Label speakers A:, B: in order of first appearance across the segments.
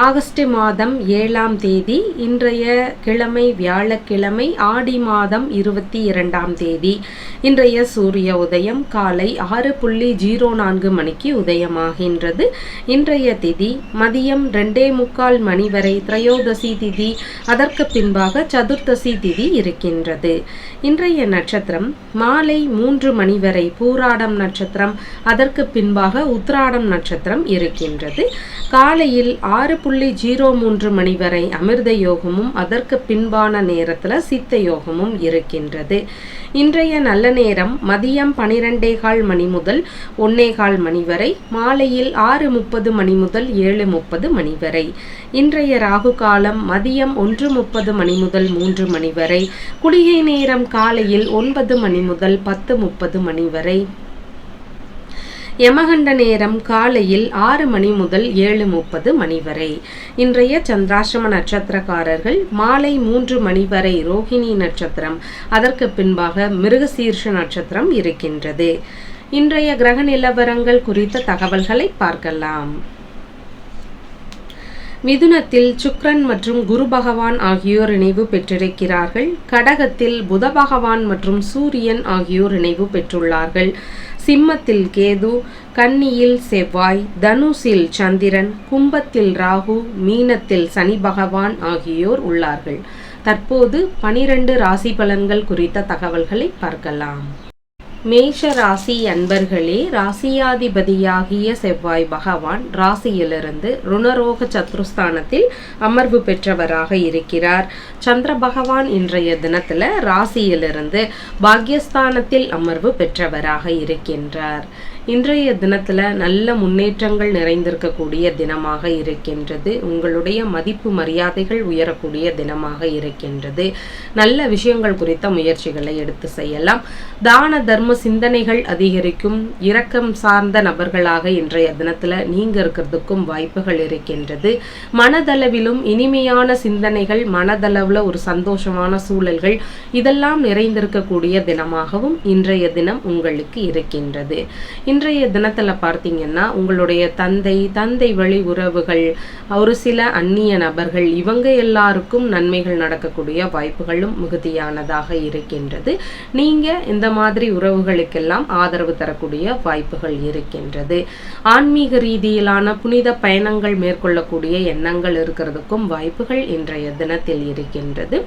A: August மாதம் ஏழாம் தேதி இன்றைய கிழமை வியாழக்கிழமை ஆடி மாதம் இருபத்தி இரண்டாம் தேதி. இன்றைய சூரிய உதயம் காலை ஆறு புள்ளி ஜீரோ நான்கு மணிக்கு உதயமாகின்றது. இன்றைய திதி மதியம் ரெண்டே முக்கால் மணி வரை திரையோதசி திதி. அதற்கு பின்பாக சதுர்த்தசி திதி இருக்கின்றது. இன்றைய நட்சத்திரம் மாலை மூன்று மணி வரை பூராடம் நட்சத்திரம். அதற்கு பின்பாக உத்ராடம் நட்சத்திரம் இருக்கின்றது. காலையில் ஆறு புள்ளி ஜீரோ மூன்று மணி வரை அமிர்த யோகமும் அதற்கு பின்பான நேரத்தில் சித்த யோகமும் இருக்கின்றது. இன்றைய நல்ல நேரம் மதியம் பனிரெண்டேகால் மணி முதல் ஒன்னேகால் மணி வரை மாலையில் ஆறு முப்பது மணி முதல் ஏழு முப்பது மணி வரை. இன்றைய ராகு காலம் மதியம் ஒன்று முப்பது மணி முதல் மூன்று மணி வரை குளிகை நேரம் காலையில் ஒன்பது மணி முதல் பத்து முப்பது மணி வரை. யமகண்ட நேரம் காலையில் ஆறு மணி முதல் ஏழு முப்பது மணி வரை. இன்றைய சந்திராசிரம நட்சத்திரக்காரர்கள் மாலை மூன்று மணி வரை ரோஹிணி நட்சத்திரம். அதற்கு பின்பாக மிருகசீர்ஷ நட்சத்திரம் இருக்கின்றது. இன்றைய கிரக நிலவரங்கள் குறித்த தகவல்களை பார்க்கலாம். மிதுனத்தில் சுக்ரன் மற்றும் குரு பகவான் ஆகியோர் இணைவு பெற்றிருக்கிறார்கள். கடகத்தில் புத பகவான் மற்றும் சூரியன் ஆகியோர் இணைவு பெற்றுள்ளார்கள். சிம்மத்தில் கேது கன்னியில் செவ்வாய் தனுசில் சந்திரன் கும்பத்தில் ராகு மீனத்தில் சனி பகவான் ஆகியோர் உள்ளார்கள். தற்போது பனிரெண்டு ராசி பலன்கள் குறித்த தகவல்களை பார்க்கலாம். மேஷ ராசி அன்பர்களே ராசியாதிபதியாகிய செவ்வாய் பகவான் ராசியிலிருந்து ருணரோக சத்ருஸ்தானத்தில் அமர்வு பெற்றவராக இருக்கிறார். சந்திர பகவான் இன்றைய தினத்துல ராசியிலிருந்து பாக்யஸ்தானத்தில் அமர்வு பெற்றவராக இருக்கின்றார். இன்றைய தினத்தில் நல்ல முன்னேற்றங்கள் நிறைந்திருக்கக்கூடிய தினமாக இருக்கின்றது. உங்களுடைய மதிப்பு மரியாதைகள் உயரக்கூடிய தினமாக இருக்கின்றது. நல்ல விஷயங்கள் குறித்த முயற்சிகளை எடுத்து செய்யலாம். தான தர்ம சிந்தனைகள் அதிகரிக்கும். இரக்கம் சார்ந்த நபர்களாக இன்றைய தினத்தில் நீங்க இருக்கிறதுக்கும் வாய்ப்புகள் இருக்கின்றது. மனதளவிலும் இனிமையான சிந்தனைகள் மனதளவில் ஒரு சந்தோஷமான சூழல்கள் இதெல்லாம் நிறைந்திருக்கக்கூடிய தினமாகவும் இன்றைய தினம் உங்களுக்கு இருக்கின்றது. இன்றைய தினத்துல பார்த்தீங்கன்னா உங்களுடைய தந்தை தந்தை வழி உறவுகள் ஒரு சில அந்நிய நபர்கள் இவங்க எல்லாருக்கும் நன்மைகள் நடக்கக்கூடிய வாய்ப்புகளும் மிகுதியானதாக இருக்கின்றது. நீங்க இந்த மாதிரி உறவுகளுக்கெல்லாம் ஆதரவு தரக்கூடிய வாய்ப்புகள் இருக்கின்றது. ஆன்மீக ரீதியிலான புனித பயணங்கள் மேற்கொள்ளக்கூடிய எண்ணங்கள் இருக்கிறதுக்கும் வாய்ப்புகள் இன்றைய தினத்தில் இருக்கின்றது.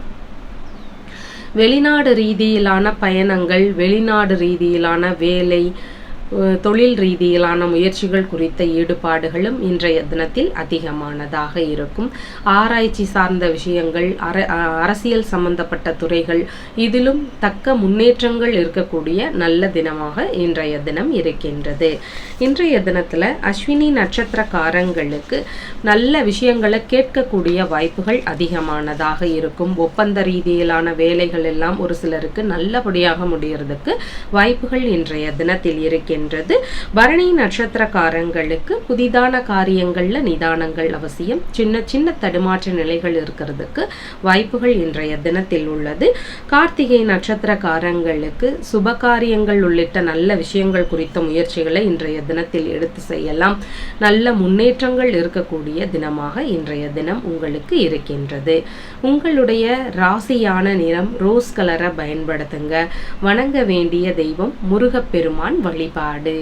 A: வெளிநாடு ரீதியிலான பயணங்கள் வெளிநாடு ரீதியிலான வேலை தொழில் ரீதியிலான முயற்சிகள் குறித்த ஈடுபாடுகளும் இன்றைய தினத்தில் அதிகமானதாக இருக்கும். ஆராய்ச்சி சார்ந்த விஷயங்கள் அர அரசியல் சம்பந்தப்பட்ட துறைகள் இதிலும் தக்க முன்னேற்றங்கள் இருக்கக்கூடிய நல்ல தினமாக இன்றைய தினம் இருக்கின்றது. இன்றைய தினத்தில் அஸ்வினி நட்சத்திரக்காரங்களுக்கு நல்ல விஷயங்களை கேட்கக்கூடிய வாய்ப்புகள் அதிகமானதாக இருக்கும். ஒப்பந்த ரீதியிலான வேலைகள் எல்லாம் ஒரு சிலருக்கு நல்லபடியாக முடியறதுக்கு வாய்ப்புகள் இன்றைய தினத்தில் இருக்கின்றன இருக்கின்றது பரணி நட்சத்திரக்காரங்களுக்கு புதிதான காரியங்களில் நிதானங்கள் அவசியம். சின்ன சின்ன தடுமாற்ற நிலைகள் இருக்கிறதுக்கு வாய்ப்புகள் இன்றைய தினத்தில் உள்ளது. கார்த்திகை நட்சத்திரக்காரங்களுக்கு சுப காரியங்கள் உள்ளிட்ட நல்ல விஷயங்கள் குறித்த முயற்சிகளை இன்றைய தினத்தில் எடுத்து செய்யலாம். நல்ல முன்னேற்றங்கள் இருக்கக்கூடிய தினமாக இன்றைய தினம் உங்களுக்கு இருக்கின்றது. உங்களுடைய ராசியான நிறம் ரோஸ் கலரை பயன்படுத்துங்க. வணங்க வேண்டிய தெய்வம் முருகப்பெருமான் வழிபாடு. வழிபாடு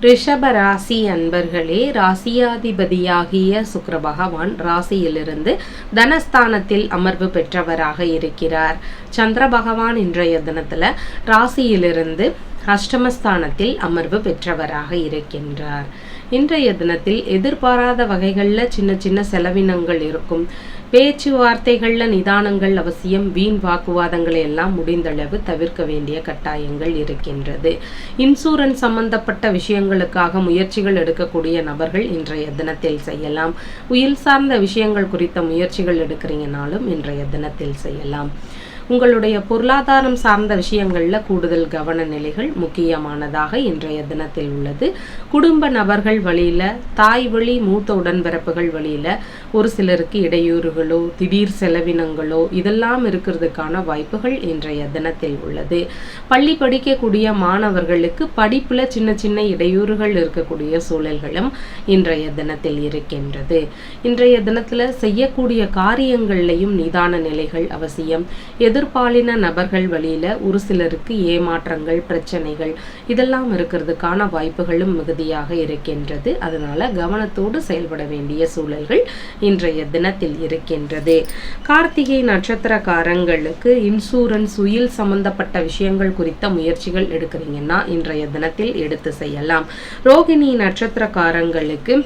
A: ரிஷப ராசி அன்பர்களே ராசியாதிபதியாகிய சுக்கர பகவான் ராசியிலிருந்து தனஸ்தானத்தில் அமர்வு பெற்றவராக இருக்கிறார். சந்திர பகவான் இன்றைய தினத்தில் ராசியிலிருந்து அஷ்டமஸ்தானத்தில் அமர்வு பெற்றவராக இருக்கின்றார். இன்றைய தினத்தில் எதிர்பாராத வகைகளில் சின்ன சின்ன செலவினங்கள் இருக்கும். பேச்சுவார்த்தைகளில் நிதானங்கள் அவசியம் வீண் வாக்குவாதங்களை எல்லாம் முடிந்தளவு தவிர்க்க வேண்டிய கட்டாயங்கள் இருக்கின்றது. இன்சூரன்ஸ் சம்பந்தப்பட்ட விஷயங்களுக்காக முயற்சிகள் எடுக்கக்கூடிய நபர்கள் இன்றைய தினத்தில் செய்யலாம். உயில் சார்ந்த விஷயங்கள் குறித்த முயற்சிகள் எடுக்கிறீங்கனாலும் இன்றைய தினத்தில் செய்யலாம். உங்களுடைய பொருளாதாரம் சார்ந்த விஷயங்களில் கூடுதல் கவன நிலைகள் முக்கியமானதாக இன்றைய தினத்தில் உள்ளது. குடும்ப நபர்கள் வழியில் தாய் வழி மூத்த உடன்பிறப்புகள் வழியில் ஒரு சிலருக்கு இடையூறுகளோ திடீர் செலவினங்களோ இதெல்லாம் இருக்கிறதுக்கான வாய்ப்புகள் இன்றைய தினத்தில் உள்ளது. பள்ளி படிக்கக்கூடிய மாணவர்களுக்கு படிப்பில் சின்ன சின்ன இடையூறுகள் இருக்கக்கூடிய சூழல்களும் இன்றைய தினத்தில் இருக்கின்றது. இன்றைய தினத்தில் செய்யக்கூடிய காரியங்கள்லையும் நிதான நிலைகள் அவசியம். எது எதிர்பாலின நபர்கள் வழியில ஒரு சிலருக்கு ஏமாற்றங்கள் பிரச்சனைகள் இதெல்லாம் இருக்கிறதுக்கான வாய்ப்புகளும் மிகுதியாக இருக்கின்றது. அதனால கவனத்தோடு செயல்பட வேண்டிய சூழல்கள் இன்றைய தினத்தில் இருக்கின்றது. கார்த்திகை நட்சத்திரக்காரங்களுக்கு இன்சூரன்ஸ் உயில் சம்பந்தப்பட்ட விஷயங்கள் குறித்த முயற்சிகள் எடுக்கிறீங்கன்னா இன்றைய தினத்தில் எடுத்து செய்யலாம். ரோகிணி நட்சத்திரக்காரங்களுக்கு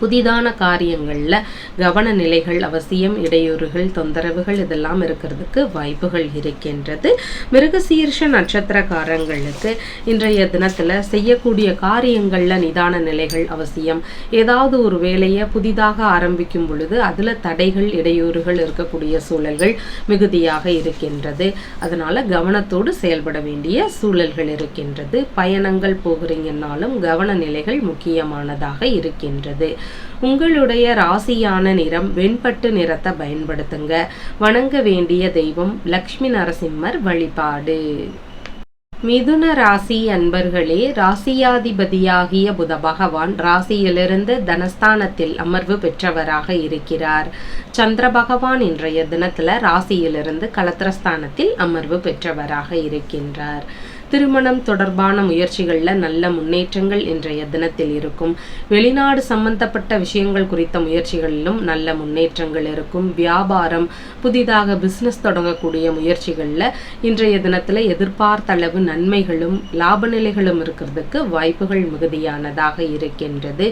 A: புதிதான காரியங்களில் கவன நிலைகள் அவசியம் இடையூறுகள் தொந்தரவுகள் இதெல்லாம் இருக்கிறதுக்கு வாய்ப்புகள் இருக்கின்றது. மிருகசீர்ஷ நட்சத்திரக்காரங்களுக்கு இன்றைய தினத்தில் செய்யக்கூடிய காரியங்களில் நிதான நிலைகள் அவசியம். ஏதாவது ஒரு வேலையை புதிதாக ஆரம்பிக்கும் பொழுது அதில் தடைகள் இடையூறுகள் இருக்கக்கூடிய சூழல்கள் மிகுதியாக இருக்கின்றது. அதனால் கவனத்தோடு செயல்பட வேண்டிய சூழல்கள் இருக்கின்றது. பயணங்கள் போகிறீங்கன்னாலும் கவன நிலைகள் முக்கியமானதாக இருக்கின்றது. உங்களுடைய ராசியான நிறம் வெண்பட்டு நிறத்தை பயன்படுத்துங்க. வணங்க வேண்டிய தெய்வம் லக்ஷ்மி நரசிம்மர் வழிபாடு. மிதுன ராசி அன்பர்களே ராசியாதிபதியாகிய புத பகவான் ராசியிலிருந்து தனஸ்தானத்தில் அமர்வு பெற்றவராக இருக்கிறார். சந்திர பகவான் இன்றைய தினத்துல ராசியிலிருந்து கலத்திரஸ்தானத்தில் அமர்வு பெற்றவராக இருக்கின்றார். திருமணம் தொடர்பான முயற்சிகளில் நல்ல முன்னேற்றங்கள் இன்றைய தினத்தில் இருக்கும். வெளிநாடு சம்பந்தப்பட்ட விஷயங்கள் குறித்த முயற்சிகளிலும் நல்ல முன்னேற்றங்கள் இருக்கும். வியாபாரம் புதிதாக பிஸ்னஸ் தொடங்கக்கூடிய முயற்சிகளில் இன்றைய தினத்தில் எதிர்பார்த்த அளவு நன்மைகளும் லாப நிலைகளும் இருக்கிறதுக்கு வாய்ப்புகள் மிகுதியானதாக இருக்கின்றது.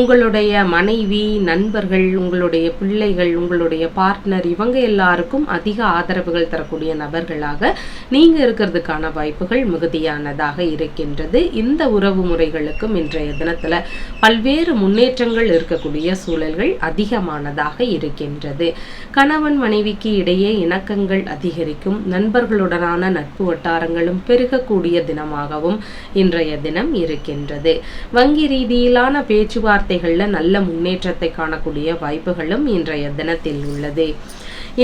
A: உங்களுடைய மனைவி நண்பர்கள் உங்களுடைய பிள்ளைகள் உங்களுடைய பார்ட்னர் இவங்க எல்லாருக்கும் அதிக ஆதரவுகள் தரக்கூடிய நபர்களாக நீங்கள் இருக்கிறதுக்கான வாய்ப்புகள் மிகுதியானதாக இருக்கின்றது. இந்த உறவு முறைகளுக்கும் இன்றைய தினத்தில் பல்வேறு முன்னேற்றங்கள் இருக்கக்கூடிய சூழல்கள் அதிகமானதாக இருக்கின்றது. கணவன் மனைவிக்கு இடையே இணக்கங்கள் அதிகரிக்கும். நண்பர்களுடனான நட்பு வட்டாரங்களும் பெருகக்கூடிய தினமாகவும் இன்றைய தினம் இருக்கின்றது. வங்கி ரீதியிலான பேச்சுவார்த்தைகளில் நல்ல முன்னேற்றத்தை காணக்கூடிய வாய்ப்புகளும் இன்றைய தினத்தில் உள்ளது.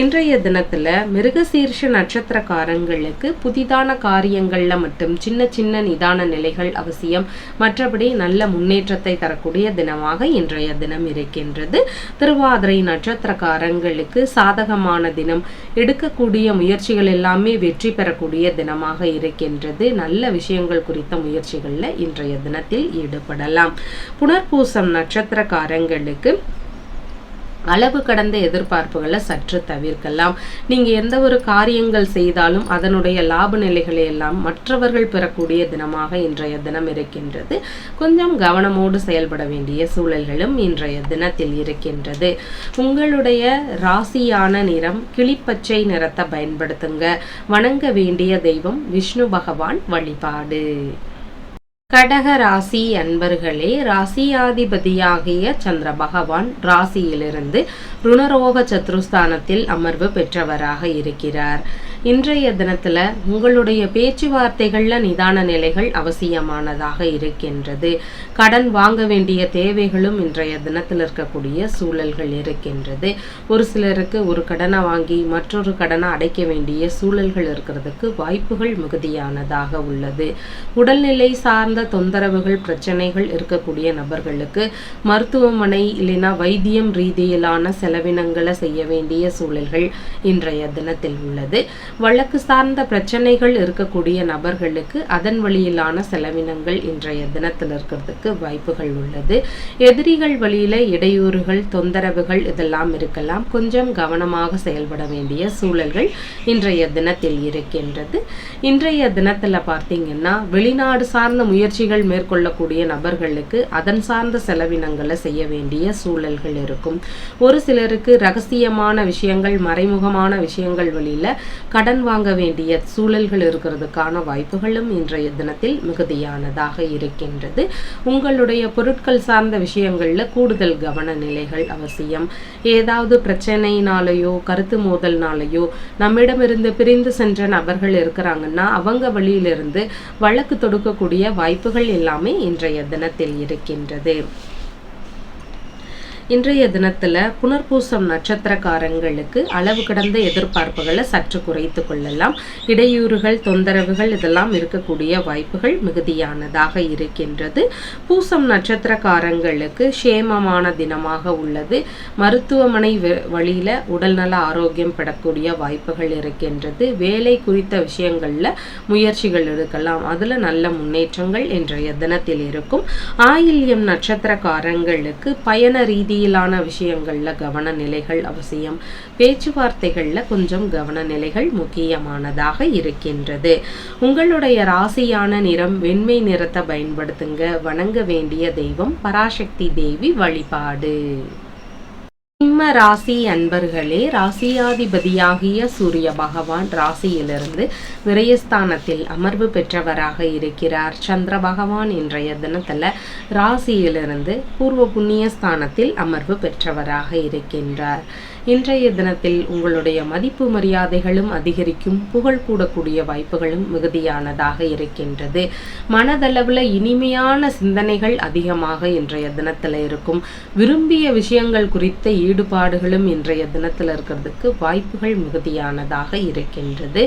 A: இன்றைய தினத்துல மிருகசீர்ஷ நட்சத்திரக்காரங்களுக்கு புதிதான காரியங்களில் மட்டும் சின்ன சின்ன நிதான நிலைகள் அவசியம். மற்றபடி நல்ல முன்னேற்றத்தை தரக்கூடிய தினமாக இன்றைய தினம் இருக்கின்றது. திருவாதிரை நட்சத்திரக்காரங்களுக்கு சாதகமான தினம். எடுக்கக்கூடிய முயற்சிகள் எல்லாமே வெற்றி பெறக்கூடிய தினமாக இருக்கின்றது. நல்ல விஷயங்கள் குறித்த முயற்சிகளில் இன்றைய தினத்தில் ஈடுபடலாம். புனர்பூசம் நட்சத்திரக்காரங்களுக்கு அளவு கடந்த எதிர்பார்ப்புகளை சற்று தவிர்க்கலாம். நீங்கள் எந்த ஒரு காரியங்கள் செய்தாலும் அதனுடைய லாப நிலைகளை எல்லாம் மற்றவர்கள் பெறக்கூடிய தினமாக இன்றைய தினம் இருக்கின்றது. கொஞ்சம் கவனமோடு செயல்பட வேண்டிய சூழல்களும் இன்றைய தினத்தில் இருக்கின்றது. உங்களுடைய ராசியான நிறம் கிளிப்பச்சை நிறத்தை பயன்படுத்துங்க. வணங்க வேண்டிய தெய்வம் விஷ்ணு பகவான் வழிபாடு. கடக ராசி அன்பர்களே ராசியாதிபதியாகிய சந்திர பகவான் ராசியிலிருந்து ருணரோக சத்ருஸ்தானத்தில் அமர்வு பெற்றவராக இருக்கிறார். இன்றைய தினத்தில் உங்களுடைய பேச்சுவார்த்தைகளில் நிதான நிலைகள் அவசியமானதாக இருக்கின்றது. கடன் வாங்க வேண்டிய தேவைகளும் இன்றைய தினத்தில் இருக்கக்கூடிய சூழல்கள் இருக்கின்றது. ஒரு சிலருக்கு ஒரு கடனை வாங்கி மற்றொரு கடனை அடைக்க வேண்டிய சூழல்கள் இருக்கிறதுக்கு வாய்ப்புகள் மிகுதியானதாக உள்ளது. உடல்நிலை சார்ந்த தொந்தரவுகள் பிரச்சனைகள் இருக்கக்கூடிய நபர்களுக்கு மருத்துவமனை இல்லைனா வைத்தியம் ரீதியிலான செலவினங்களை செய்ய வேண்டிய சூழல்கள் இன்றைய தினத்தில் உள்ளது. வழக்கு சார்ந்த பிரச்சனைகள் இருக்கக்கூடிய நபர்களுக்கு அதன் வழியிலான செலவினங்கள் இன்றைய தினத்தில் இருக்கிறதுக்கு வாய்ப்புகள் உள்ளது. எதிரிகள் வழியில இடையூறுகள் தொந்தரவுகள் இதெல்லாம் இருக்கலாம். கொஞ்சம் கவனமாக செயல்பட வேண்டிய சூழல்கள் இன்றைய தினத்தில் இருக்கின்றது. இன்றைய தினத்துல பார்த்தீங்கன்னா வெளிநாடு சார்ந்த முயற்சிகள் மேற்கொள்ளக்கூடிய நபர்களுக்கு அதன் சார்ந்த செலவினங்களை செய்ய வேண்டிய சூழல்கள் இருக்கும். ஒரு சிலருக்கு ரகசியமான விஷயங்கள் மறைமுகமான விஷயங்கள் வழியில கடன் வாங்க வேண்டிய சூழல்கள் இருக்கிறதுக்கான வாய்ப்புகளும் இன்றைய தினத்தில் மிகுதியானதாக இருக்கின்றது. உங்களுடைய பொருட்கள் சார்ந்த விஷயங்களில் கூடுதல் கவன நிலைகள் அவசியம். ஏதாவது பிரச்சனையினாலேயோ கருத்து மோதல்னாலேயோ நம்மிடமிருந்து பிரிந்து சென்ற நபர்கள் இருக்கிறாங்கன்னா அவங்க வழியிலிருந்து வழக்கு தொடுக்கக்கூடிய வாய்ப்புகள் எல்லாமே இன்றைய தினத்தில் இருக்கின்றது. இன்றைய தினத்தில் புனர்பூசம் நட்சத்திரக்காரங்களுக்கு அளவு கடந்த எதிர்பார்ப்புகளை சற்று குறைத்து கொள்ளலாம். இடையூறுகள் தொந்தரவுகள் இதெல்லாம் இருக்கக்கூடிய வாய்ப்புகள் மிகுதியானதாக இருக்கின்றது. பூசம் நட்சத்திரக்காரங்களுக்கு சேமமான தினமாக உள்ளது. மருத்துவமனை வழியில் உடல்நல ஆரோக்கியம் பெறக்கூடிய வாய்ப்புகள் இருக்கின்றது. வேலை குறித்த விஷயங்களில் முயற்சிகள் எடுக்கலாம். அதில் நல்ல முன்னேற்றங்கள் இன்றைய தினத்தில் இருக்கும். ஆயில்யம் நட்சத்திரக்காரங்களுக்கு பயண ரீதி ரீதியிலான விஷயங்களில் கவன நிலைகள் அவசியம். பேச்சுவார்த்தைகளில் கொஞ்சம் கவன நிலைகள் முக்கியமானதாக இருக்கின்றது. உங்களுடைய ராசியான நிறம் வெண்மை நிறத்தை பயன்படுத்துங்க. வணங்க வேண்டிய தெய்வம் பராசக்தி தேவி வழிபாடு. சிம்ம ராசி அன்பர்களே ராசியாதிபதியாகிய சூரிய பகவான் ராசியிலிருந்து விரயஸ்தானத்தில் அமர்வு பெற்றவராக இருக்கிறார். சந்திர பகவான் இன்றைய தினத்தில் ராசியிலிருந்து பூர்வ புண்ணிய ஸ்தானத்தில் அமர்வு பெற்றவராக இருக்கின்றார். இன்றைய தினத்தில் உங்களுடைய மதிப்பு மரியாதைகளும் அதிகரிக்கும் புகழ் கூடக்கூடிய வாய்ப்புகளும் மிகுதியானதாக இருக்கின்றது. மனதளவில் இனிமையான சிந்தனைகள் அதிகமாக இன்றைய தினத்தில் இருக்கும். விரும்பிய விஷயங்கள் குறித்த ஈடுபாடுகளும் இன்றைய தினத்தில் இருக்கிறதுக்கு வாய்ப்புகள் மிகுதியானதாக இருக்கின்றது.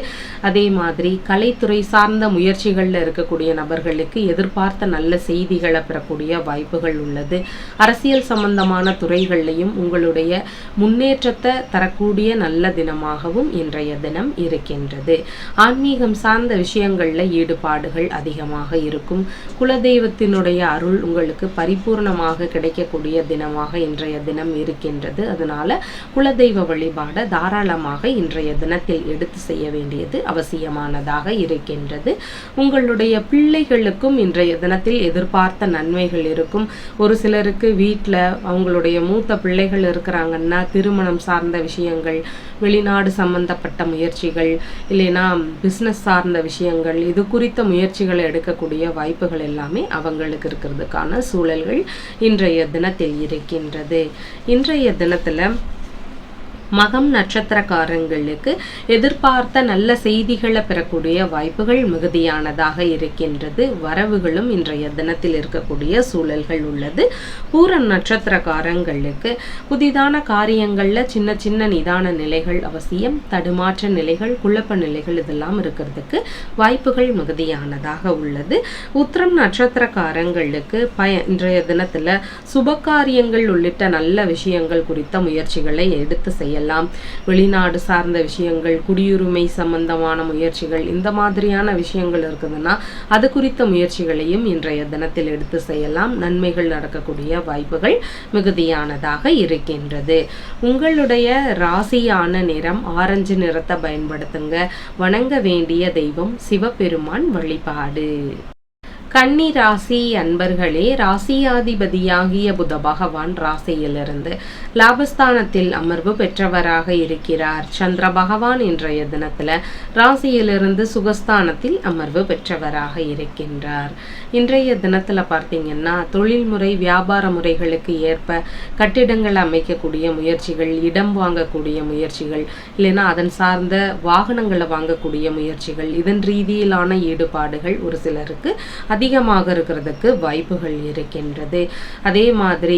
A: அதே மாதிரி கலைத்துறை சார்ந்த முயற்சிகளில் இருக்கக்கூடிய நபர்களுக்கு எதிர்பார்த்த நல்ல செய்திகளை பெறக்கூடிய வாய்ப்புகள் உள்ளது. அரசியல் சம்பந்தமான துறைகள்லையும் உங்களுடைய முன்னேற்றத்தை தரக்கூடிய நல்ல தினமாகவும் இன்றைய தினம் இருக்கின்றது. ஆன்மீகம் சார்ந்த விஷயங்களில் ஈடுபாடுகள் அதிகமாக இருக்கும். குலதெய்வத்தினுடைய அருள் உங்களுக்கு பரிபூர்ணமாக கிடைக்கக்கூடிய தினமாக இன்றைய தினம் இருக்கின்றது. அதனால குலதெய்வ வழிபாட தாராளமாக இன்றைய தினத்தில் எடுத்து செய்ய வேண்டியது அவசியமானதாக இருக்கின்றது. உங்களுடைய பிள்ளைகளுக்கும் இன்றைய தினத்தில் எதிர்பார்த்த நன்மைகள் இருக்கும். ஒரு சிலருக்கு வீட்டில் அவங்களுடைய மூத்த பிள்ளைகள் இருக்கிறாங்கன்னா திருமணம் சார்ந்த விஷயங்கள் வெளிநாடு சம்பந்தப்பட்ட முயற்சிகள் இல்லைன்னா பிஸ்னஸ் சார்ந்த விஷயங்கள் இது குறித்த முயற்சிகளை எடுக்கக்கூடிய வாய்ப்புகள் எல்லாமே அவங்களுக்கு இருக்கிறதுக்கான சூழல்கள் இன்றைய தினத்தில் இருக்கின்றது. இன்றைய தினத்தில் மகம் நட்சத்திரக்காரங்களுக்கு எதிர்பார்த்த நல்ல செய்திகளை பெறக்கூடிய வாய்ப்புகள் மிகுதியானதாக இருக்கின்றது. வரவுகளும் இன்றைய தினத்தில் இருக்கக்கூடிய சூழல்கள் உள்ளது. பூர நட்சத்திரக்காரங்களுக்கு புதிதான காரியங்களில் சின்ன சின்ன நிதான நிலைகள் அவசியம். தடுமாற்ற நிலைகள் குழப்ப நிலைகள் இதெல்லாம் இருக்கிறதுக்கு வாய்ப்புகள் மிகுதியானதாக உள்ளது. உத்திரம் நட்சத்திரக்காரங்களுக்கு பய இன்றைய தினத்தில் சுபகாரியங்கள் உள்ளிட்ட நல்ல விஷயங்கள் குறித்த முயற்சிகளை எடுத்து செய்ய எல்லாம் வெளிநாடு சார்ந்த விஷயங்கள் குடியுரிமை சம்பந்தமான முயற்சிகள் இந்த மாதிரியான விஷயங்கள் இருக்குதுன்னா அது குறித்த முயற்சிகளையும் இன்றைய தினத்தில் எடுத்து செய்யலாம். நன்மைகள் நடக்கக்கூடிய வாய்ப்புகள் மிகுதியானதாக இருக்கின்றது. உங்களுடைய ராசியான நிறம் ஆரஞ்சு நிறத்தை பயன்படுத்துங்க. வணங்க வேண்டிய தெய்வம் சிவபெருமான் வழிபாடு. கன்னி ராசி அன்பர்களே ராசியாதிபதியாகிய புத பகவான் ராசியிலிருந்து லாபஸ்தானத்தில் அமர்வு பெற்றவராக இருக்கிறார். சந்திர பகவான் இன்றைய தினத்துல ராசியிலிருந்து சுகஸ்தானத்தில் அமர்வு பெற்றவராக இருக்கின்றார். இன்றைய தினத்துல பார்த்தீங்கன்னா தொழில்முறை வியாபார முறைகளுக்கு ஏற்ப கட்டிடங்கள் அமைக்கக்கூடிய முயற்சிகள் இடம் வாங்கக்கூடிய முயற்சிகள் இல்லைன்னா அதன் சார்ந்த வாகனங்களை வாங்கக்கூடிய முயற்சிகள் இதன் ரீதியிலான ஈடுபாடுகள் ஒரு சிலருக்கு அதிக அதிகமாக இருக்கிறதுக்கு வாய்ப்புகள் இருக்கின்றது. அதே மாதிரி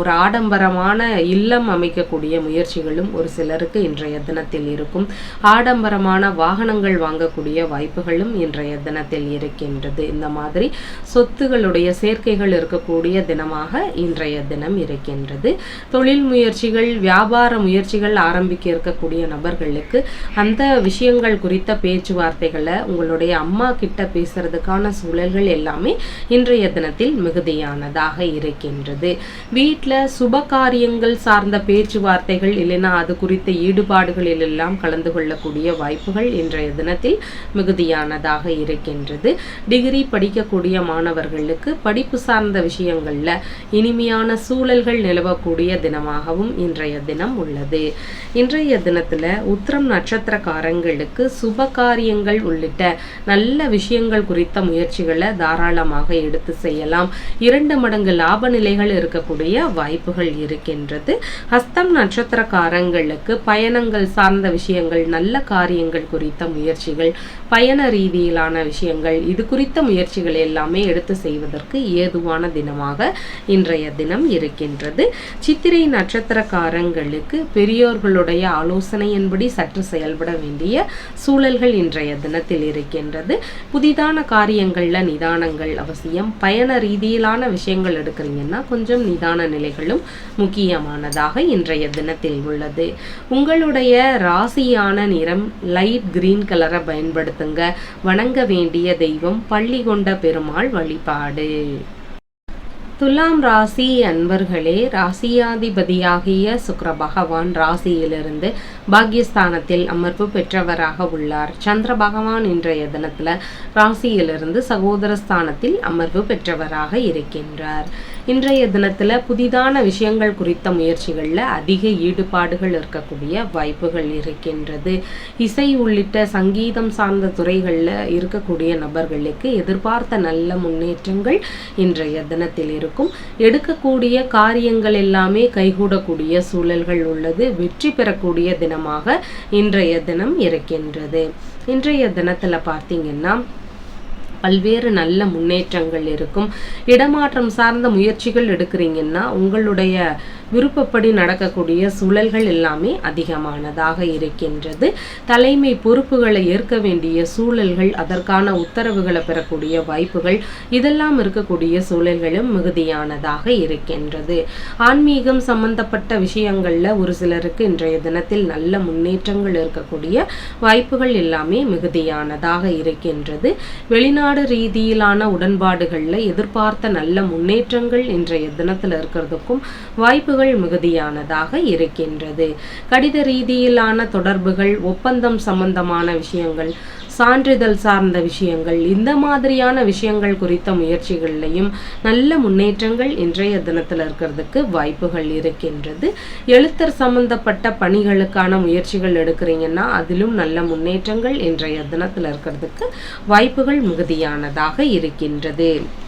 A: ஒரு ஆடம்பரமான இல்லம் அமைக்கக்கூடிய முயற்சிகளும் ஒரு சிலருக்கு இன்றைய தினத்தில் இருக்கும். ஆடம்பரமான வாகனங்கள் வாங்கக்கூடிய வாய்ப்புகளும் இன்றைய தினத்தில் இருக்கின்றது. இந்த மாதிரி சொத்துகளுடைய சேர்க்கைகள் இருக்கக்கூடிய தினமாக இன்றைய தினம் இருக்கின்றது. தொழில் முயற்சிகள் வியாபார முயற்சிகள் ஆரம்பிக்க இருக்கக்கூடிய நபர்களுக்கு அந்த விஷயங்கள் குறித்த பேச்சுவார்த்தைகளை உங்களுடைய அம்மா கிட்ட பேசுறதுக்கான சூழல்கள் எல்லாமே இன்றைய தினத்தில் மிகுதியானதாக இருக்கின்றது. வீட்டில் சுப காரியங்கள் சார்ந்த பேச்சுவார்த்தைகள் இல்லைன்னா அது குறித்த ஈடுபாடுகளில் எல்லாம் கலந்து கொள்ளக்கூடிய வாய்ப்புகள் இன்றைய தினத்தில் மிகுதியானதாக இருக்கின்றது. டிகிரி படிக்கக்கூடிய மாணவர்களுக்கு படிப்பு சார்ந்த விஷயங்கள்ல இனிமையான சூழல்கள் நிலவக்கூடிய தினமாகவும் இன்றைய தினம் உள்ளது. இன்றைய தினத்தில் உத்திரம் நட்சத்திரக்காரங்களுக்கு சுப காரியங்கள் உள்ளிட்ட நல்ல விஷயங்கள் குறித்த முயற்சிகளை தாராளமாக எடுத்து செய்யலாம். இரண்டு மடங்கு லாப நிலைகள் இருக்கக்கூடிய வாய்ப்புகள் இருக்கின்றது. ஹஸ்தம் நட்சத்திரக்காரங்களுக்கு பயணங்கள் சார்ந்த விஷயங்கள் நல்ல காரியங்கள் குறித்த முயற்சிகள் பயண ரீதியிலான விஷயங்கள் இது குறித்த முயற்சிகள் எல்லாமே எடுத்து செய்வதற்கு ஏதுவான தினமாக இன்றைய தினம் இருக்கின்றது. சித்திரை நட்சத்திரக்காரங்களுக்கு பெரியோர்களுடைய ஆலோசனையின்படி சற்று செயல்பட வேண்டிய சூழல்கள் இன்றைய தினத்தில் இருக்கின்றது. புதிதான காரியங்களில் நிதான நிதானங்கள் அவசியம் பயண ரீதியிலான விஷயங்கள் எடுக்கிறீங்கன்னா கொஞ்சம் நிதான நிலைகளும் முக்கியமானதாக இன்றைய தினத்தில் உள்ளது. உங்களுடைய ராசியான நிறம் லைட் கிரீன் கலரை பயன்படுத்துங்க. வணங்க வேண்டிய தெய்வம் பள்ளி கொண்ட பெருமாள் வழிபாடு. துலாம் ராசி அன்பர்களே ராசியாதிபதியாகிய சுக்கர பகவான் ராசியிலிருந்து பாக்யஸ்தானத்தில் அமர்வு பெற்றவராக உள்ளார். சந்திர பகவான் இன்றைய தினத்துல ராசியிலிருந்து சகோதர ஸ்தானத்தில் அமர்வு பெற்றவராக இருக்கின்றார். இன்றைய தினத்துல புதிதான விஷயங்கள் குறித்த முயற்சிகளில் அதிக ஈடுபாடுகள் இருக்கக்கூடிய வாய்ப்புகள் இருக்கின்றது. இசை உள்ளிட்ட சங்கீதம் சார்ந்த துறைகளில் இருக்கக்கூடிய நபர்களுக்கு எதிர்பார்த்த நல்ல முன்னேற்றங்கள் இன்றைய தினத்தில் இருக்கும். எடுக்கக்கூடிய காரியங்கள் எல்லாமே கைகூடக்கூடிய சூழல்கள் உள்ளது. வெற்றி பெறக்கூடிய தினமாக இன்றைய தினம் இருக்கின்றது. இன்றைய தினத்துல பார்த்தீங்கன்னா பல்வேறு நல்ல முன்னேற்றங்கள் இருக்கும். இடமாற்றம் சார்ந்த முயற்சிகள் எடுக்கிறீங்கன்னா உங்களுடைய விருப்பப்படி நடக்கக்கூடிய சூழல்கள் எல்லாமே அதிகமானதாக இருக்கின்றது. தலைமை பொறுப்புகளை ஏற்க வேண்டிய சூழல்கள் அதற்கான உத்தரவுகளை பெறக்கூடிய வாய்ப்புகள் இதெல்லாம் இருக்கக்கூடிய சூழல்களும் மிகுதியானதாக இருக்கின்றது. ஆன்மீகம் சம்பந்தப்பட்ட விஷயங்களில் ஒரு சிலருக்கு இன்றைய தினத்தில் நல்ல முன்னேற்றங்கள் இருக்கக்கூடிய வாய்ப்புகள் எல்லாமே மிகுதியானதாக இருக்கின்றது. வெளிநாடு ரீதியிலான உடன்பாடுகளில் எதிர்பார்த்த நல்ல முன்னேற்றங்கள் இன்றைய தினத்தில் இருக்கிறதுக்கும் வாய்ப்புகள் மிகுதியானதாக இருக்கின்றது. கடித ரீதியிலான தொடர்புகள் ஒப்பந்தம் சம்பந்தமான விஷயங்கள் சான்றிதழ் சார்ந்த விஷயங்கள் இந்த மாதிரியான விஷயங்கள் குறித்த முயற்சிகள்லையும் நல்ல முன்னேற்றங்கள் இன்றைய தினத்தில் இருக்கிறதுக்கு வாய்ப்புகள் இருக்கின்றது. எழுத்தர் சம்பந்தப்பட்ட பணிகளுக்கான முயற்சிகள் எடுக்கிறீங்கன்னா அதிலும் நல்ல முன்னேற்றங்கள் இன்றைய தினத்தில் இருக்கிறதுக்கு வாய்ப்புகள் மிகுதியானதாக இருக்கின்றது.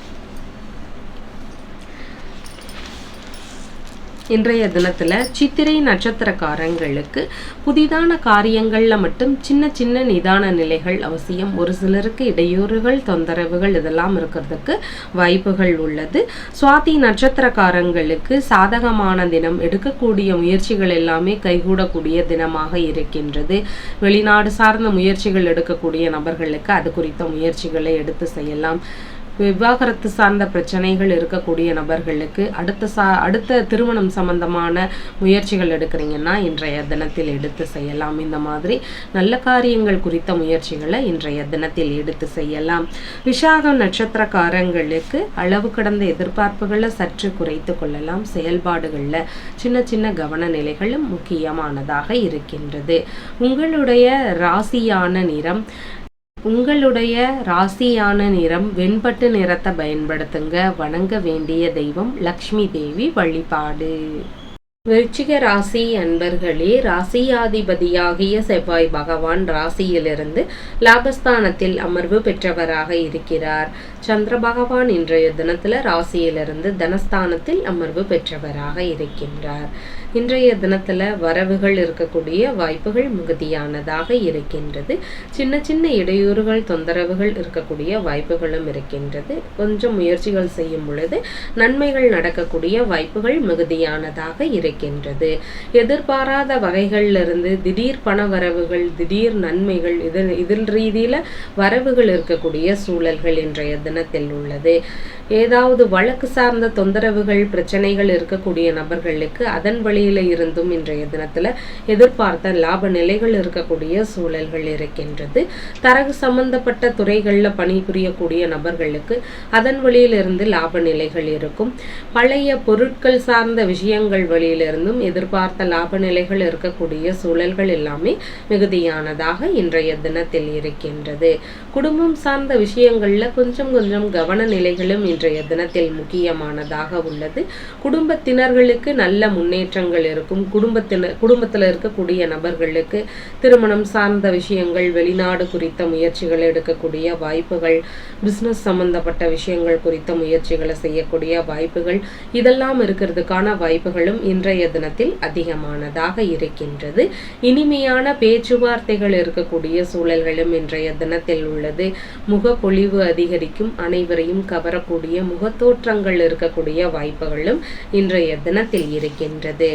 A: இன்றைய தினத்தில் சித்திரை நட்சத்திரக்காரங்களுக்கு புதிதான காரியங்களில் மட்டும் சின்ன சின்ன நிதான நிலைகள் அவசியம். ஒரு சிலருக்கு இடையூறுகள் தொந்தரவுகள் இதெல்லாம் இருக்கிறதுக்கு வாய்ப்புகள் உள்ளது. சுவாதி நட்சத்திரக்காரங்களுக்கு சாதகமான தினம் எடுக்கக்கூடிய முயற்சிகள் எல்லாமே கைகூடக்கூடிய தினமாக இருக்கின்றது. வெளிநாடு சார்ந்த முயற்சிகள் எடுக்கக்கூடிய நபர்களுக்கு அது குறித்த முயற்சிகளை எடுத்து செய்யலாம். விவாகரத்து சார்ந்த பிரச்சனைகள் இருக்கக்கூடிய நபர்களுக்கு அடுத்த சா அடுத்த திருமணம் சம்பந்தமான முயற்சிகள் எடுக்கிறீங்கன்னா இன்றைய தினத்தில் எடுத்து செய்யலாம். இந்த மாதிரி நல்ல காரியங்கள் குறித்த முயற்சிகளை இன்றைய தினத்தில் எடுத்து செய்யலாம். விஷாக நட்சத்திரக்காரங்களுக்கு அளவு கடந்த எதிர்பார்ப்புகளை சற்று குறைத்து கொள்ளலாம். செயல்பாடுகளில் சின்ன சின்ன கவன நிலைகளும் முக்கியமானதாக இருக்கின்றது. உங்களுடைய ராசியான நிறம் உங்களுடைய ராசியான நிறம் வெண்பட்டு நிறத்தை பயன்படுத்துங்க. வணங்க வேண்டிய தெய்வம் லக்ஷ்மி தேவி வழிபாடு. விருச்சிக ராசி அன்பர்களே ராசியாதிபதியாகிய செவ்வாய் பகவான் ராசியிலிருந்து லாபஸ்தானத்தில் அமர்வு பெற்றவராக இருக்கிறார். சந்திர பகவான் இன்றைய தினத்தில் ராசியிலிருந்து தனஸ்தானத்தில் அமர்வு பெற்றவராக இருக்கின்றார். இன்றைய தினத்தில் வரவுகள் இருக்கக்கூடிய வாய்ப்புகள் மிகுதியானதாக இருக்கின்றது. சின்ன சின்ன இடையூறுகள் தொந்தரவுகள் இருக்கக்கூடிய வாய்ப்புகளும் இருக்கின்றது. கொஞ்சம் முயற்சிகள் செய்யும் பொழுது நன்மைகள் நடக்கக்கூடிய வாய்ப்புகள் மிகுதியானதாக இருக்கின்றது எதிர்பாராத வகைகளிலிருந்து திடீர் பண வரவுகள் திடீர் நன்மைகள் இதில் இதில் ரீதியில் வரவுகள் இருக்கக்கூடிய சூழல்கள் இன்றைய தினத்தில் உள்ளது. ஏதாவது வழக்கு சார்ந்த தொந்தரவுகள் பிரச்சனைகள் இருக்கக்கூடிய நபர்களுக்கு அதன் வழியில் இருந்தும் இன்றைய தினத்தில் எதிர்பார்த்த லாப நிலைகள் இருக்கக்கூடிய சூழல்கள் இருக்கின்றது. தரகு சம்பந்தப்பட்ட துறைகளில் பணிபுரியக்கூடிய நபர்களுக்கு அதன் வழியிலிருந்து லாப நிலைகள் இருக்கும். பழைய பொருட்கள் சார்ந்த விஷயங்கள் வழியிலிருந்தும் எதிர்பார்த்த லாப நிலைகள் இருக்கக்கூடிய சூழல்கள் எல்லாமே மிகுதியானதாக இன்றைய தினத்தில் இருக்கின்றது. குடும்பம் சார்ந்த விஷயங்களில் கொஞ்சம் கொஞ்சம் கவன நிலைகளும் இன்றைய தினத்தில் முக்கியமானதாக உள்ளது. குடும்பத்தினர்களுக்கு நல்ல முன்னேற்றங்கள் இருக்கும். குடும்பத்தினர் குடும்பத்தில் இருக்கக்கூடிய நபர்களுக்கு திருமணம் சார்ந்த விஷயங்கள் வெளிநாடு குறித்த முயற்சிகள் எடுக்கக்கூடிய வாய்ப்புகள் பிஸ்னஸ் சம்பந்தப்பட்ட விஷயங்கள் குறித்த முயற்சிகளை செய்யக்கூடிய வாய்ப்புகள் இதெல்லாம் இருக்கிறதுக்கான வாய்ப்புகளும் இன்றைய தினத்தில் அதிகமானதாக இருக்கின்றது. இனிமையான பேச்சுவார்த்தைகள் இருக்கக்கூடிய சூழல்களும் இன்றைய தினத்தில் உள்ளது. முகப்பொழிவு அதிகரிக்கும். அனைவரையும் கவரக்கூடிய முகத்தோற்றங்கள் இருக்கக்கூடிய வாய்ப்புகளும் இன்றைய தினத்தில் இருக்கின்றது.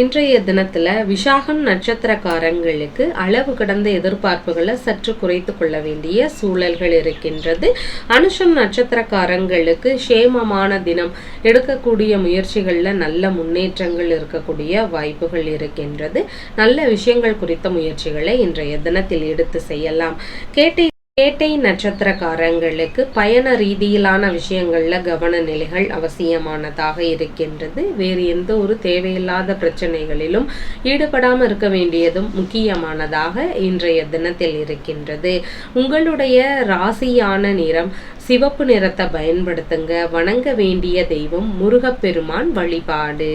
A: இன்றைய தினத்துல விசாகம் நட்சத்திரக்காரங்களுக்கு அளவு கடந்த எதிர்பார்ப்புகளை சற்று குறைத்து கொள்ள வேண்டிய சூழல்கள் இருக்கின்றது. அனுஷம் நட்சத்திரக்காரங்களுக்கு சேமமான தினம் எடுக்கக்கூடிய முயற்சிகள்ல நல்ல முன்னேற்றங்கள் இருக்கக்கூடிய வாய்ப்புகள் இருக்கின்றது. நல்ல விஷயங்கள் குறித்த முயற்சிகளை இன்றைய தினத்தில் எடுத்து செய்யலாம். கேட்டை கேட்டை நட்சத்திரக்காரங்களுக்கு பயண ரீதியிலான விஷயங்களில் கவன நிலைகள் அவசியமானதாக இருக்கின்றது. வேறு எந்த ஒரு தேவையில்லாத பிரச்சனைகளிலும் ஈடுபடாமல் இருக்க வேண்டியதும் முக்கியமானதாக இன்றைய தினத்தில் இருக்கின்றது. உங்களுடைய ராசியான நிறம் சிவப்பு நிறத்தை பயன்படுத்துங்க. வணங்க வேண்டிய தெய்வம் முருகப்பெருமான் வழிபாடு.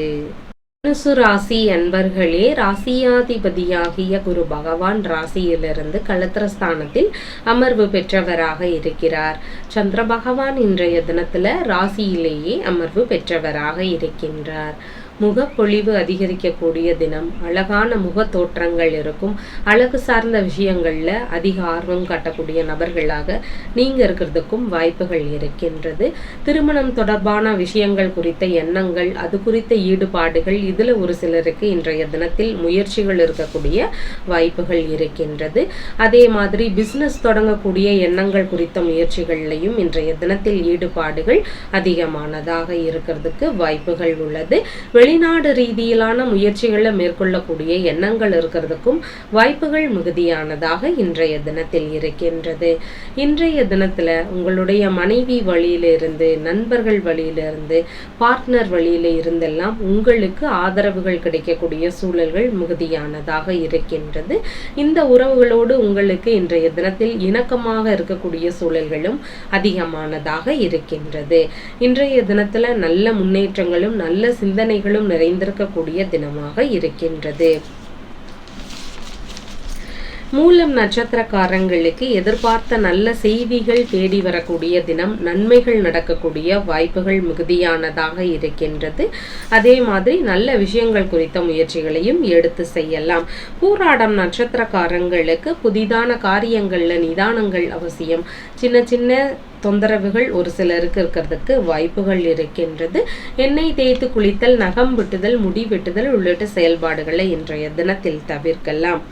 A: தனுசு ராசி அன்பர்களே ராசியாதிபதியாகிய குரு பகவான் ராசியிலிருந்து கலத்திரஸ்தானத்தில் அமர்வு பெற்றவராக இருக்கிறார். சந்திர பகவான் இன்றைய தினத்துல ராசியிலேயே அமர்வு பெற்றவராக இருக்கின்றார். முகப்பொழிவு அதிகரிக்கக்கூடிய தினம். அழகான முக தோற்றங்கள் இருக்கும். அழகு சார்ந்த விஷயங்கள்ல அதிக ஆர்வம் காட்டக்கூடிய நபர்களாக நீங்க இருக்கிறதுக்கும் வாய்ப்புகள் இருக்கின்றது. திருமணம் தொடர்பான விஷயங்கள் குறித்த எண்ணங்கள் அது குறித்த ஈடுபாடுகள் இதுல ஒரு சிலருக்கு இன்றைய தினத்தில் முயற்சிகள் இருக்கக்கூடிய வாய்ப்புகள் இருக்கின்றது. அதே மாதிரி பிசினஸ் தொடங்கக்கூடிய எண்ணங்கள் குறித்த முயற்சிகள்லையும் இன்றைய தினத்தில் ஈடுபாடுகள் அதிகமானதாக இருக்கிறதுக்கு வாய்ப்புகள் உள்ளது. வெளிநாடு ரீதியிலான முயற்சிகளை மேற்கொள்ளக்கூடிய எண்ணங்கள் இருக்கிறதுக்கும் வாய்ப்புகள் மிகுதியானதாக இன்றைய தினத்தில் இருக்கின்றது. இன்றைய தினத்தில் உங்களுடைய மனைவி வழியிலிருந்து நண்பர்கள் வழியிலிருந்து பார்ட்னர் வழியில இருந்தெல்லாம் உங்களுக்கு ஆதரவுகள் கிடைக்கக்கூடிய சூழல்கள் மிகுதியானதாக இருக்கின்றது. இந்த உறவுகளோடு உங்களுக்கு இன்றைய தினத்தில் இணக்கமாக இருக்கக்கூடிய சூழல்களும் அதிகமானதாக இருக்கின்றது. இன்றைய தினத்தில் நல்ல முன்னேற்றங்களும் நல்ல சிந்தனைகளும் நிறைந்திருக்கக்கூடிய தினமாக இருக்கின்றது. மூலம் நட்சத்திரக்காரங்களுக்கு எதிர்பார்த்த நல்ல செய்திகள் தேடி வரக்கூடிய தினம் நன்மைகள் நடக்கக்கூடிய வாய்ப்புகள் மிகுதியானதாக இருக்கின்றது. அதே மாதிரி நல்ல விஷயங்கள் குறித்த முயற்சிகளையும் எடுத்து செய்யலாம். பூராடம் நட்சத்திரக்காரங்களுக்கு புதிதான காரியங்கள்ல நிதானங்கள் அவசியம். சின்ன சின்ன தொந்தரவுகள் ஒரு சிலருக்கு இருக்கிறதுக்கு வாய்ப்புகள் இருக்கின்றது. எண்ணெய் தேய்த்து குளித்தல் நகம் வெட்டுதல் முடி வெட்டுதல் உள்ளிட்ட செயல்பாடுகளை இன்றைய தினத்தில் தவிர்க்கலாம்.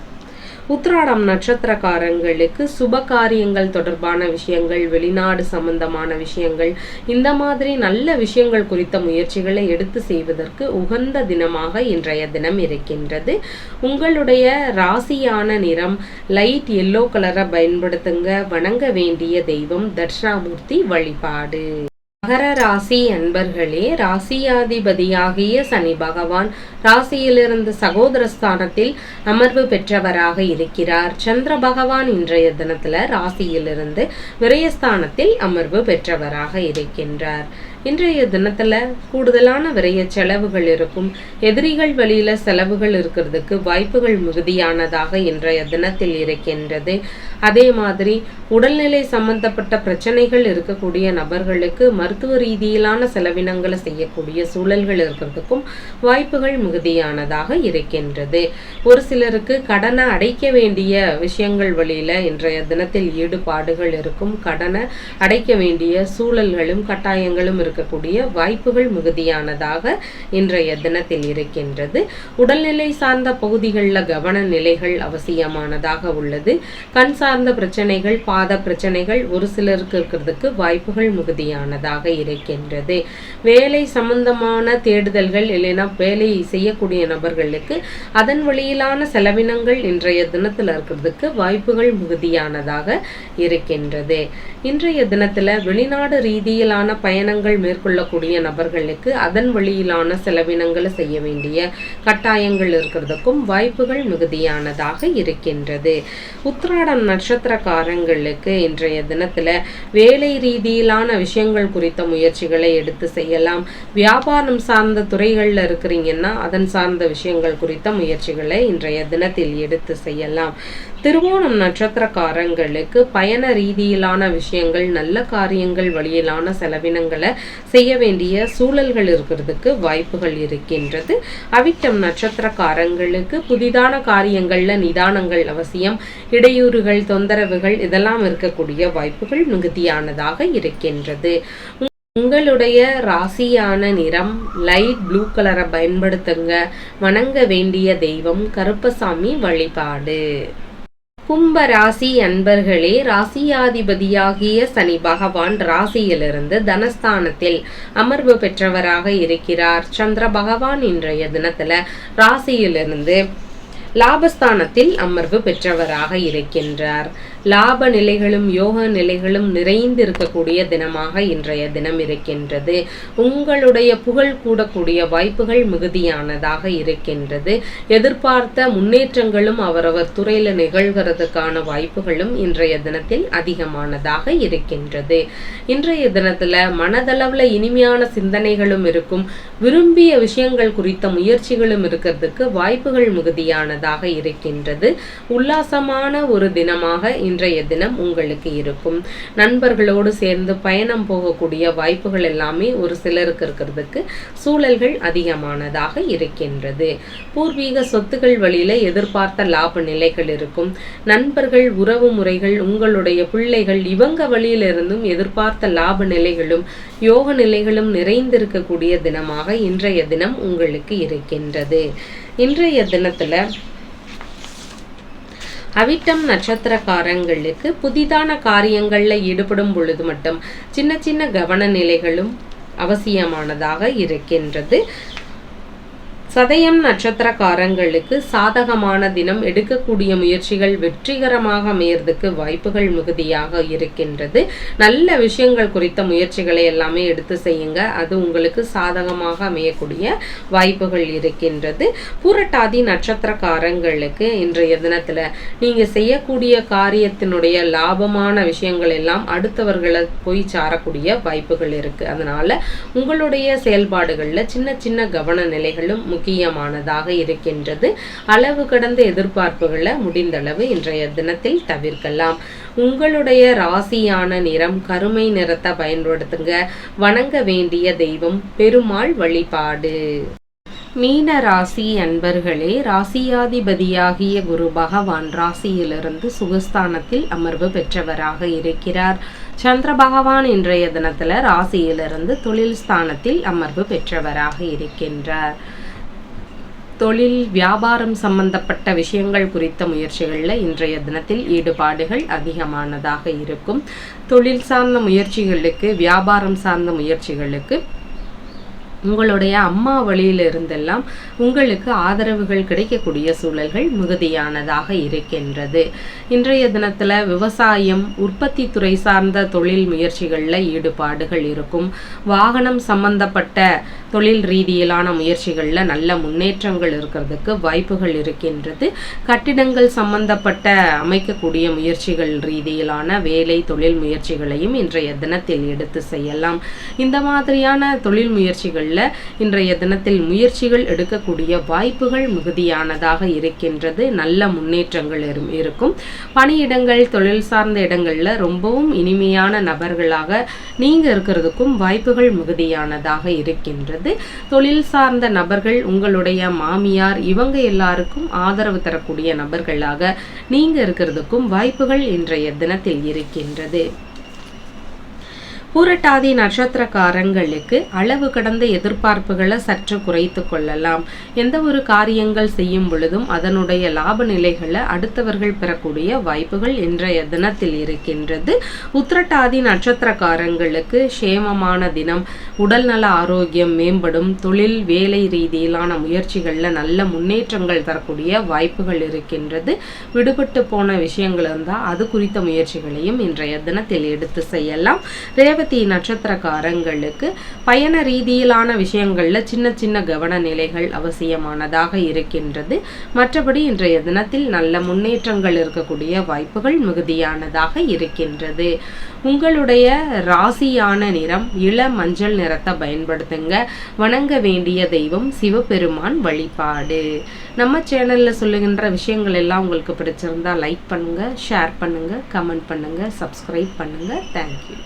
A: உத்ராடம் நட்சத்திரக்காரங்களுக்கு சுப காரியங்கள் தொடர்பான விஷயங்கள் வெளிநாடு சம்பந்தமான விஷயங்கள் இந்த மாதிரி நல்ல விஷயங்கள் குறித்த முயற்சிகளை எடுத்து செய்வதற்கு உகந்த தினமாக இன்றைய தினம் இருக்கின்றது. உங்களுடைய ராசியான நிறம் லைட் எல்லோ கலரை பயன்படுத்துங்க. வணங்க வேண்டிய தெய்வம் தட்சிணாமூர்த்தி வழிபாடு. மகர ராசி அன்பர்களே ராசியாதிபதியாகிய சனி பகவான் ராசியிலிருந்து சகோதர ஸ்தானத்தில் அமர்வு பெற்றவராக இருக்கிறார். சந்திர பகவான் இன்றைய தினத்துல ராசியிலிருந்து விரயஸ்தானத்தில் அமர்வு பெற்றவராக இருக்கின்றார். இன்றைய தினத்தில் கூடுதலான விரைய செலவுகள் இருக்கும். எதிரிகள் வழியில் செலவுகள் இருக்கிறதுக்கு வாய்ப்புகள் மிகுதியானதாக இன்றைய தினத்தில் இருக்கின்றது. அதே மாதிரி உடல்நிலை சம்பந்தப்பட்ட பிரச்சனைகள் இருக்கக்கூடிய நபர்களுக்கு மருத்துவ ரீதியிலான செலவினங்களை செய்யக்கூடிய சூழல்கள் இருக்கிறதுக்கும் வாய்ப்புகள் மிகுதியானதாக இருக்கின்றது. ஒரு சிலருக்கு கடனை அடைக்க வேண்டிய விஷயங்கள் வழியில் இன்றைய தினத்தில் ஈடுபாடுகள் இருக்கும். கடனை அடைக்க வேண்டிய சூழல்களும் கட்டாயங்களும் இருக்கும் இருக்கக்கூடிய வாய்ப்புகள் மிகுதியானதாக இன்றைய தினத்தில் இருக்கின்றது. உடல்நிலை சார்ந்த பகுதிகளில் கவன நிலைகள் அவசியமானதாக உள்ளது. கண் சார்ந்த பிரச்சனைகள் பாத பிரச்சனைகள் ஒரு சிலருக்கு இருக்கிறதுக்கு வாய்ப்புகள் மிகுதியானதாக இருக்கின்றது. வேலை சம்பந்தமான தேடுதல்கள் இல்லைன்னா வேலை செய்யக்கூடிய நபர்களுக்கு அதன் வழியிலான செலவினங்கள் இன்றைய தினத்தில் இருக்கிறதுக்கு வாய்ப்புகள் மிகுதியானதாக இருக்கின்றது. இன்றைய தினத்தில் வெளிநாடு ரீதியிலான பயணங்கள் மேற்கொள்ளக்கூடிய நபர்களுக்கு அதன் வழியிலான செலவினங்களை செய்ய வேண்டிய கட்டாயங்கள் இருக்கிறதுக்கும் வாய்ப்புகள் மிகுதியானதாக இருக்கின்றது. உத்ராடம் நட்சத்திரக்காரங்களுக்கு இன்றைய தினத்தில் வேலை ரீதியிலான விஷயங்கள் குறித்த முயற்சிகளை எடுத்து செய்யலாம். வியாபாரம் சார்ந்த துறைகளில் இருக்கிறீங்கன்னா அதன் சார்ந்த விஷயங்கள் குறித்த முயற்சிகளை இன்றைய தினத்தில் எடுத்து செய்யலாம். திருவோணம் நட்சத்திரக்காரங்களுக்கு பயண ரீதியிலான விஷயங்கள் நல்ல காரியங்கள் வழியிலான செலவினங்களை செய்ய வேண்டிய சூழல்கள் இருக்கிறதுக்கு வாய்ப்புகள் இருக்கின்றது. அவிட்டம் நட்சத்திரக்காரங்களுக்கு புதிதான காரியங்களில் நிதானங்கள் அவசியம் இடையூறுகள் தொந்தரவுகள் இதெல்லாம் இருக்கக்கூடிய வாய்ப்புகள் மிகுதியானதாக இருக்கின்றது. உங்களுடைய ராசியான நிறம் லைட் ப்ளூ கலரை பயன்படுத்துங்க. வணங்க வேண்டிய தெய்வம் கருப்பசாமி வழிபாடு. கும்ப ராசி அன்பர்களே ராசியாதிபதியாகிய சனி பகவான் ராசியிலிருந்து தனஸ்தானத்தில் அமர்வு பெற்றவராக இருக்கிறார். சந்திர பகவான் இன்றைய தினத்துல ராசியிலிருந்து லாபஸ்தானத்தில் அமர்வு பெற்றவராக இருக்கின்றார். லாப நிலைகளும் யோக நிலைகளும் நிறைந்து இருக்கக்கூடிய தினமாக இன்றைய தினம் இருக்கின்றது. உங்களுடைய புகழ் கூடக்கூடிய வாய்ப்புகள் மிகுதியானதாக இருக்கின்றது. எதிர்பார்த்த முன்னேற்றங்களும் அவரவர் துறையில் நிகழ்கிறதுக்கான வாய்ப்புகளும் இன்றைய தினத்தில் அதிகமானதாக இருக்கின்றது. இன்றைய தினத்தில் மனதளவில் இனிமையான சிந்தனைகளும் இருக்கும். விரும்பிய விஷயங்கள் குறித்த முயற்சிகளும் இருக்கிறதுக்கு வாய்ப்புகள் மிகுதியானதாக இருக்கின்றது. உல்லாசமான ஒரு தினமாக இன்றைய தினம் உங்களுக்கு இருக்கும். நண்பர்களோடு சேர்ந்து பயணம் போகக்கூடிய வாய்ப்புகள் எல்லாமே ஒரு சிலருக்கு இருக்கிறதுக்கு சூழல்கள் அதிகமானதாக இருக்கின்றது. பூர்வீக சொத்துக்கள் வழியில எதிர்பார்த்த லாப நிலைகள் இருக்கும். நண்பர்கள் உறவு முறைகள் உங்களுடைய பிள்ளைகள் இவங்க வழியிலிருந்தும் எதிர்பார்த்த லாப நிலைகளும் யோக நிலைகளும் நிறைந்திருக்கக்கூடிய தினமாக இன்றைய தினம் உங்களுக்கு இருக்கின்றது. இன்றைய தினத்துல அவிட்டம் நட்சத்திரக்காரங்களுக்கு புதிதான காரியங்களில் ஈடுபடும் பொழுது மட்டும் சின்ன சின்ன கவன நிலைகளும் அவசியமானதாக இருக்கின்றது. சதயம் நட்சத்திரக்காரங்களுக்கு சாதகமான தினம் எடுக்கக்கூடிய முயற்சிகள் வெற்றிகரமாக அமையறதுக்கு வாய்ப்புகள் மிகுதியாக இருக்கின்றது. நல்ல விஷயங்கள் குறித்த முயற்சிகளை எல்லாமே எடுத்து செய்யுங்க. அது உங்களுக்கு சாதகமாக அமையக்கூடிய வாய்ப்புகள் இருக்கின்றது. பூரட்டாதி நட்சத்திரக்காரங்களுக்கு இன்றைய தினத்தில் நீங்கள் செய்யக்கூடிய காரியத்தினுடைய லாபமான விஷயங்கள் எல்லாம் அடுத்தவர்களை போய் சாரக்கூடிய வாய்ப்புகள் இருக்குது அதனால் உங்களுடைய செயல்பாடுகளில் சின்ன சின்ன கவன நிலைகளும் முக்கியமானதாக இருக்கின்றது. அளவு கடந்த எதிர்பார்ப்புகளை முடிந்தளவு இன்றைய தினத்தில் தவிர்க்கலாம். உங்களுடைய ராசியான நிறம் கருமை நிறத்தை பயன்படுத்துங்க. வணங்க வேண்டிய தெய்வம் பெருமாள் வழிபாடு. மீன ராசி அன்பர்களே ராசியாதிபதியாகிய குரு பகவான் ராசியிலிருந்து சுகஸ்தானத்தில் அமர்வு பெற்றவராக இருக்கிறார். சந்திர பகவான் இன்றைய தினத்துல ராசியிலிருந்து தொழில் ஸ்தானத்தில் அமர்வு பெற்றவராக இருக்கின்றார். தொழில் வியாபாரம் சம்பந்தப்பட்ட விஷயங்கள் குறித்த முயற்சிகளில் இன்றைய தினத்தில் ஈடுபாடுகள் அதிகமானதாக இருக்கும். தொழில் சார்ந்த முயற்சிகளுக்கு வியாபாரம் சார்ந்த முயற்சிகளுக்கு உங்களுடைய அம்மா வழியிலிருந்தெல்லாம் உங்களுக்கு ஆதரவுகள் கிடைக்கக்கூடிய சூழல்கள் மிகுதியானதாக இருக்கின்றது. இன்றைய தினத்தில் விவசாயம் உற்பத்தி துறை சார்ந்த தொழில் முயற்சிகளில் ஈடுபாடுகள் இருக்கும். வாகனம் சம்பந்தப்பட்ட தொழில் ரீதியிலான முயற்சிகளில் நல்ல முன்னேற்றங்கள் இருக்கிறதுக்கு வாய்ப்புகள் இருக்கின்றது. கட்டிடங்கள் சம்பந்தப்பட்ட அமைக்கக்கூடிய முயற்சிகள் ரீதியிலான வேலை தொழில் முயற்சிகளையும் இன்றைய தினத்தில் எடுத்து செய்யலாம். இந்த மாதிரியான தொழில் முயற்சிகளில் இன்றைய தினத்தில் முயற்சிகள் எடுக்கக்கூடிய வாய்ப்புகள் மிகுதியானதாக இருக்கின்றது. நல்ல முன்னேற்றங்கள் இரு- இருக்கும். பணியிடங்கள் தொழில் சார்ந்த இடங்களில் ரொம்பவும் இனிமையான நபர்களாக நீங்க இருக்கிறதுக்கும் வாய்ப்புகள் மிகுதியானதாக இருக்கின்றது. தொழில் சார்ந்த நபர்கள் உங்களுடைய மாமியார் இவங்க எல்லாருக்கும் ஆதரவு தரக்கூடிய நபர்களாக நீங்க இருக்கிறதுக்கும் வாய்ப்புகள் இன்றைய தினத்தில் இருக்கின்றது. பூரட்டாதி நட்சத்திரக்காரங்களுக்கு அளவு கடந்த எதிர்பார்ப்புகளை சற்று குறைத்து கொள்ளலாம். எந்த ஒரு காரியங்கள் செய்யும் பொழுதும் அதனுடைய லாப நிலைகளை அடுத்தவர்கள் பெறக்கூடிய வாய்ப்புகள் இன்றைய தினத்தில் இருக்கின்றது. உத்திரட்டாதி நட்சத்திரக்காரங்களுக்கு சேமமான தினம் உடல்நல ஆரோக்கியம் மேம்படும் தொழில் வேலை ரீதியிலான முயற்சிகளில் நல்ல முன்னேற்றங்கள் தரக்கூடிய வாய்ப்புகள் இருக்கின்றது. விடுபட்டு போன விஷயங்கள் இருந்தால் அது குறித்த முயற்சிகளையும் இன்றைய தினத்தில் எடுத்து செய்யலாம். ரேவதி நட்சத்திரக்காரங்களுக்கு பயண ரீதியிலான விஷயங்களில் சின்ன சின்ன கவன நிலைகள் அவசியமானதாக இருக்கின்றது. மற்றபடி இன்றைய தினத்தில் நல்ல முன்னேற்றங்கள் இருக்கக்கூடிய வாய்ப்புகள் மிகுதியானதாக இருக்கின்றது. உங்களுடைய ராசியான நிறம் இள மஞ்சள் நிறத்தை பயன்படுத்துங்க. வணங்க வேண்டிய தெய்வம் சிவபெருமான் வழிபாடு. நம்ம சேனலில் சொல்லுகின்ற விஷயங்கள் எல்லாம் உங்களுக்கு பிடிச்சிருந்தா லைக் பண்ணுங்கள் ஷேர் பண்ணுங்கள் கமெண்ட் பண்ணுங்கள் சப்ஸ்கிரைப் பண்ணுங்கள் தேங்க்யூ